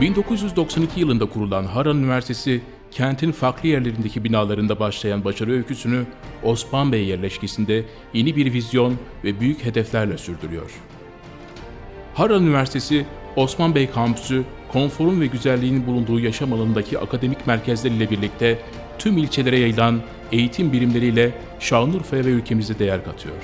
1992 yılında kurulan Harran Üniversitesi, kentin farklı yerlerindeki binalarında başlayan başarı öyküsünü Osman Bey yerleşkesinde yeni bir vizyon ve büyük hedeflerle sürdürüyor. Harran Üniversitesi, Osman Bey Kampüsü, konforun ve güzelliğin bulunduğu yaşam alanındaki akademik merkezleriyle birlikte tüm ilçelere yayılan eğitim birimleriyle Şanlıurfa'ya ve ülkemize değer katıyor.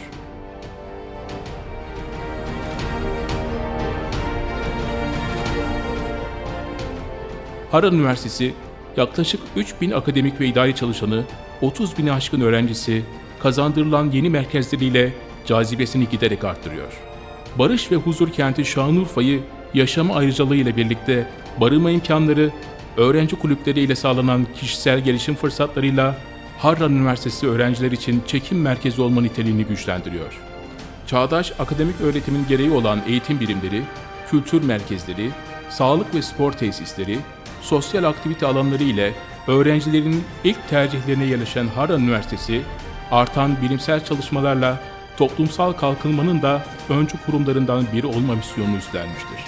Harran Üniversitesi yaklaşık 3000 akademik ve idari çalışanı, 30 bini aşkın öğrencisi, kazandırılan yeni merkezleriyle cazibesini giderek arttırıyor. Barış ve huzur kenti Şanlıurfa'yı yaşama ayrıcalığı ile birlikte barınma imkanları, öğrenci kulüpleri ile sağlanan kişisel gelişim fırsatlarıyla Harran Üniversitesi öğrenciler için çekim merkezi olma niteliğini güçlendiriyor. Çağdaş akademik öğretimin gereği olan eğitim birimleri, kültür merkezleri, sağlık ve spor tesisleri, sosyal aktivite alanları ile öğrencilerin ilk tercihlerine yerleşen Harran Üniversitesi, artan bilimsel çalışmalarla toplumsal kalkınmanın da öncü kurumlarından biri olma misyonunu üstlenmiştir.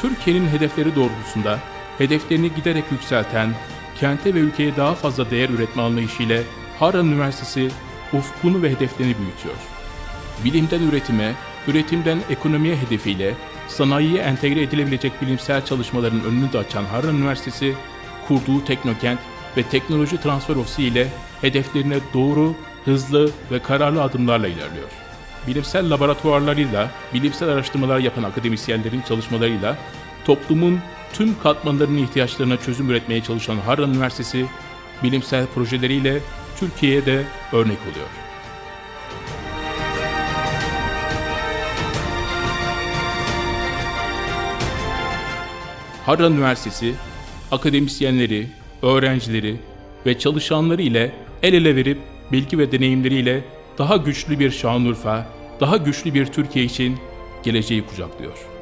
Türkiye'nin hedefleri doğrultusunda hedeflerini giderek yükselten, kente ve ülkeye daha fazla değer üretme anlayışıyla Harran Üniversitesi ufkunu ve hedeflerini büyütüyor. Bilimden üretime, üretimden ekonomiye hedefiyle sanayiye entegre edilebilecek bilimsel çalışmaların önünü de açan Harran Üniversitesi, kurduğu Teknokent ve Teknoloji Transfer Ofisi ile hedeflerine doğru, hızlı ve kararlı adımlarla ilerliyor. Bilimsel laboratuvarlarıyla, bilimsel araştırmalar yapan akademisyenlerin çalışmalarıyla toplumun tüm katmanlarının ihtiyaçlarına çözüm üretmeye çalışan Harran Üniversitesi, bilimsel projeleriyle Türkiye'ye de örnek oluyor. Harran Üniversitesi, akademisyenleri, öğrencileri ve çalışanları ile el ele verip bilgi ve deneyimleriyle daha güçlü bir Şanlıurfa, daha güçlü bir Türkiye için geleceği kucaklıyor.